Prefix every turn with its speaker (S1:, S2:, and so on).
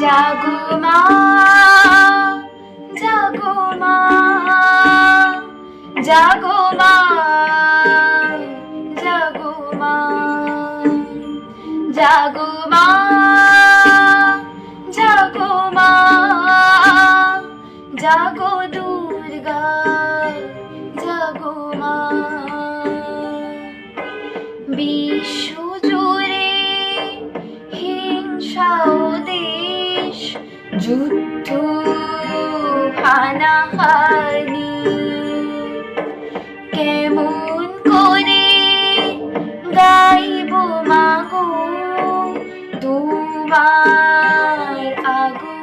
S1: জাগো মা জাগো মা জাগো মা জাগো মা জাগো মা জাগো দুর্গা জাগো মা। বিশ্বজুড়ে হিংসাও দেশ যুদ্ধ হানাহানি। কেমন করে গাইব মাগো তোমার আগো